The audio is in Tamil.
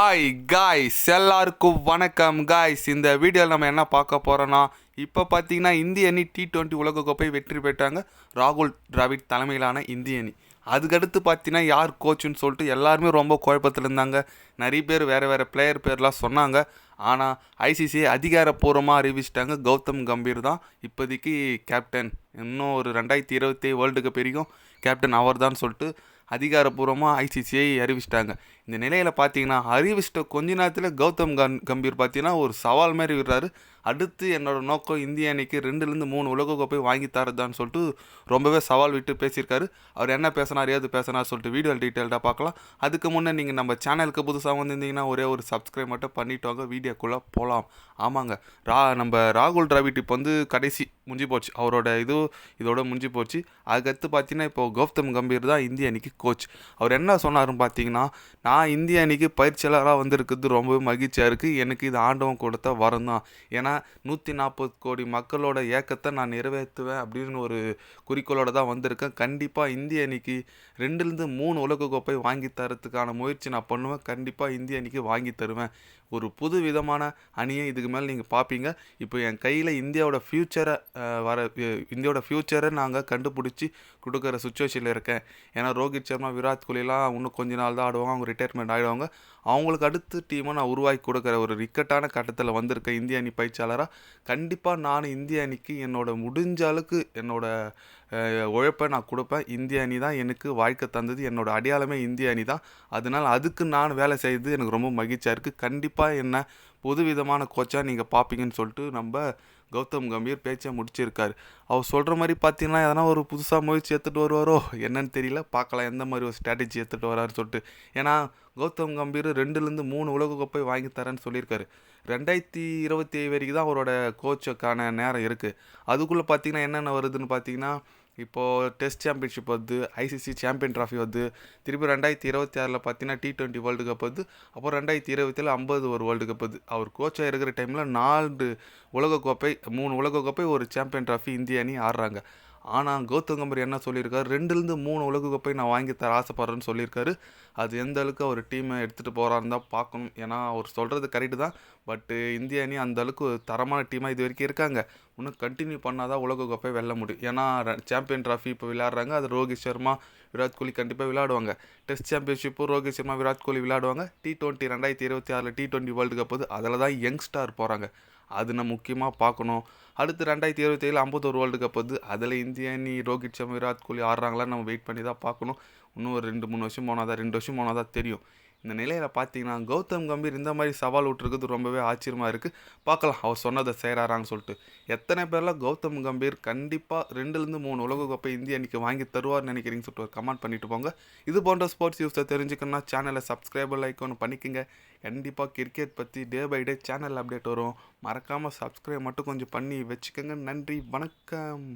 ஹாய் காய்ஸ் எல்லாருக்கும் வணக்கம் காய்ஸ் இந்த வீடியோவில் நம்ம என்ன பார்க்க போகிறோன்னா இப்போ பார்த்தீங்கன்னா இந்திய அணி டி டுவெண்ட்டி உலகக்கோப்பை வெற்றி பெற்றாங்க. ராகுல் டிராவிட் தலைமையிலான இந்திய அணி. அதுக்கடுத்து பார்த்தீங்கன்னா யார் கோச்சுன்னு சொல்லிட்டு எல்லாருமே ரொம்ப குழப்பத்தில் இருந்தாங்க. நிறைய பேர் வேறு வேறு பிளேயர் பேர்லாம் சொன்னாங்க. ஆனால் ஐசிசி அதிகாரப்பூர்வமாக அறிவிச்சிட்டாங்க. கௌதம் கம்பீர் தான் இப்போதைக்கு கேப்டன் இன்னும் ஒரு ரெண்டாயிரத்தி இருபத்தி வேர்ல்டு கப் வரைக்கும் கேப்டன் அவர் தான் சொல்லிட்டு அதிகாரப்பூர்வமாக ஐசிசியை அறிவிச்சிட்டாங்க. இந்த நிலையில் பார்த்தீங்கன்னா அறிவிச்சிட்ட கொஞ்ச நேரத்தில் கௌதம் கன் கம்பீர் பார்த்தீங்கன்னா ஒரு சவால் மாதிரி விடுறாரு. அடுத்து என்னோடய நோக்கம் இந்திய அணிக்கு ரெண்டுலேருந்து மூணு உலகக்கோப்பை வாங்கி தரதான்னு சொல்லிட்டு ரொம்பவே சவால் விட்டு பேசியிருக்காரு. அவர் என்ன பேசினார் ஏது பேசினார் சொல்லிட்டு வீடியோ டீட்டெயில்டாக பார்க்கலாம் அதுக்கு முன்னே நீங்கள் நம்ம சேனலுக்கு புதுசாக வந்திருந்தீங்கன்னா ஒரே ஒரு சப்ஸ்கிரைப் மட்டும் பண்ணிட்டு வாங்க. வீடியோக்குள்ளே போகலாம் ஆமாங்க. ரா நம்ம ராகுல் டிராவிட் இப்போ வந்து கடைசி முடிஞ்சு போச்சு. அவரோட இது இதோட முடிஞ்சு போச்சு. அதுக்கடுத்து பார்த்தீங்கன்னா இப்போ கௌதம் கம்பீர் தான் இந்திய அணிக்கு கோச் அவர் என்ன சொன்னார்னு பார்த்தீங்கன்னா நான் நான் இந்திய அணிக்கு பயிற்சியாளராக வந்திருக்கிறது ரொம்பவே மகிழ்ச்சியாக இருக்குது எனக்கு இது ஆண்டவன் கொடுத்த வரம் தான். ஏன்னா நூற்றி நாற்பது கோடி மக்களோட ஏக்கத்தை நான் நிறைவேற்றுவேன் அப்படின்னு ஒரு குறிக்கோளோட தான் வந்திருக்கேன். கண்டிப்பாக இந்திய அணிக்கு ரெண்டுலேருந்து மூணு உலகக்கோப்பை வாங்கி தரத்துக்கான முயற்சி நான் பண்ணுவேன். கண்டிப்பாக இந்திய அணிக்கு வாங்கி தருவேன். ஒரு புது விதமான அணியை இதுக்கு மேலே நீங்கள் பார்ப்பீங்க இப்போ என் கையில் இந்தியாவோட ஃப்யூச்சரை வர இந்தியாவோட ஃப்யூச்சரை நாங்கள் கண்டுபிடிச்சி கொடுக்குற சுச்சுவேஷனில் இருக்கேன். ஏன்னா ரோஹித் சர்மா விராட் கோலிலாம் இன்னும் கொஞ்ச நாள் தான் ஆடுவாங்க. அவங்க ரிட்டையர் ரிட்டையர்மெண்ட் ஆகிடுவாங்க அவங்களுக்கு அடுத்து டீமை நான் உருவாக்கி கொடுக்குற ஒரு இக்கட்டான கட்டத்தில் வந்திருக்க இந்திய அணி பயிற்சியாளராக கண்டிப்பாக நான் இந்திய அணிக்கு என்னோட முடிஞ்ச அளவுக்கு என்னோட உழைப்பை நான் கொடுப்பேன். இந்திய அணி தான் எனக்கு வாழ்க்கை தந்தது. என்னோட அடையாளமே இந்திய அணி தான். அதனால் அதுக்கு நான் வேலை செய்து எனக்கு ரொம்ப மகிழ்ச்சியாக இருக்குது கண்டிப்பாக என்ன புதுவிதமான கோச்சாக நீங்கள் பார்ப்பீங்கன்னு சொல்லிட்டு நம்ம கௌதம் கம்பீர் பேச்சை முடிச்சிருக்காரு. அவர் சொல்கிற மாதிரி பார்த்தீங்கன்னா எதனா ஒரு புதுசாக முயற்சி எடுத்துகிட்டு வருவாரோ என்னன்னு தெரியல. பார்க்கலாம் எந்த மாதிரி ஒரு ஸ்ட்ராட்டஜி எடுத்துகிட்டு வராருன்னு சொல்லிட்டு. ஏன்னா கௌதம் கம்பீர் ரெண்டுலேருந்து மூணு உலகக்கோப்பை வாங்கி தரேன்னு சொல்லியிருக்காரு. ரெண்டாயிரத்தி இருபத்தி ஏழு வரைக்கும் தான் அவரோட கோச்சுக்கான நேரம் இருக்குது அதுக்குள்ளே பார்த்தீங்கன்னா என்னென்ன வருதுன்னு பார்த்தீங்கன்னா இப்போது டெஸ்ட் சாம்பியன்ஷிப் வந்து ஐசிசி சாம்பியன் ட்ராஃபி வந்து திருப்பி ரெண்டாயிரத்தி இருபத்தி ஆறில் பார்த்தீங்கன்னா டி டுவெண்ட்டி வேர்ல்டு கப் வந்து அப்புறம் ரெண்டாயிரத்தி இருபத்தில் ஐம்பது ஒரு வேர்ல்டு கப் வந்து அவர் கோச்சாக இருக்கிற டைமில் நாலு உலகக்கோப்பை மூணு உலகக்கோப்பை ஒரு சாம்பியன் ட்ராஃபி இந்திய அணி ஆடுறாங்க. ஆனால் கௌதம் கம்பர் என்ன சொல்லியிருக்காரு? ரெண்டுலேருந்து மூணு உலகக்கோப்பை நான் வாங்கி தர ஆசைப்பட்றேன்னு சொல்லியிருக்காரு. அது எந்த அளவுக்கு அவர் டீமை எடுத்துகிட்டு போகிறாருன்னு தான் பார்க்கணும். ஏன்னா அவர் சொல்கிறது கரெக்டு தான். பட்டு இந்திய அணி அந்த அளவுக்கு ஒரு தரமான டீமாக இது வரைக்கும் இருக்காங்க. இன்னும் கண்டினியூ பண்ணால் தான் கோப்பை வெல்ல முடியும். ஏன்னா சாம்பியன் ட்ராஃபி இப்போ விளையாடுறாங்க. அது ரோஹித் சர்மா விராட் கோலி கண்டிப்பாக விளையாடுவாங்க. டெஸ்ட் சாம்பியன்ஷிப்பு ரோஹித் சர்மா விராட் கோலி விளையாடுவாங்க. டி டுவெண்ட்டி ரெண்டாயிரத்தி இருபத்தி ஆறில் டி டுவெண்ட்டி வேர்ல்டு கப் வந்து அதில் தான் யங்ஸ்டார் போகிறாங்க அது நம்ம முக்கியமாக பார்க்கணும். அடுத்து ரெண்டாயிரத்தி இருபத்தி ஏழு ஐம்பத்தோரு வேர்ல்டு கப் வந்து அதில் இந்திய அணி ரோஹித் சர்மா விராட் கோலி ஆடுறாங்களான்னு நம்ம வெயிட் பண்ணி தான் பார்க்கணும். இன்னும் ஒரு ரெண்டு மூணு வருஷம் போனால் தான் ரெண்டு வருஷம் போனால் தான் தெரியும். இந்த நிலையில் பார்த்தீங்கன்னா கௌதம் கம்பீர் இந்த மாதிரி சவால் விட்டுருக்குது. ரொம்பவே ஆச்சரியமாக இருக்குது பார்க்கலாம். அவர் சொன்னதை செய்கிறாரான்னு சொல்லிட்டு. எத்தனை பேர்லாம் கௌதம் கம்பீர் கண்டிப்பாக ரெண்டுலேருந்து மூணு உலகக்கோப்பை இந்திய அன்றைக்கி வாங்கி தருவார்னு நினைக்கிறீங்கன்னு சொல்லிட்டு ஒரு கமெண்ட் பண்ணிட்டு போங்க. இது போன்ற ஸ்போர்ட்ஸ் நியூஸை தெரிஞ்சுக்கணும்னா சேனலை சப்ஸ்கிரைபர் லைக் ஒன்று பண்ணிக்கங்க. கண்டிப்பாக கிரிக்கெட் பற்றி day by day channel update வரும். மறக்காமல் சப்ஸ்கிரைப் மட்டும் கொஞ்சம் பண்ணி வச்சுக்கோங்க. நன்றி. வணக்கம்.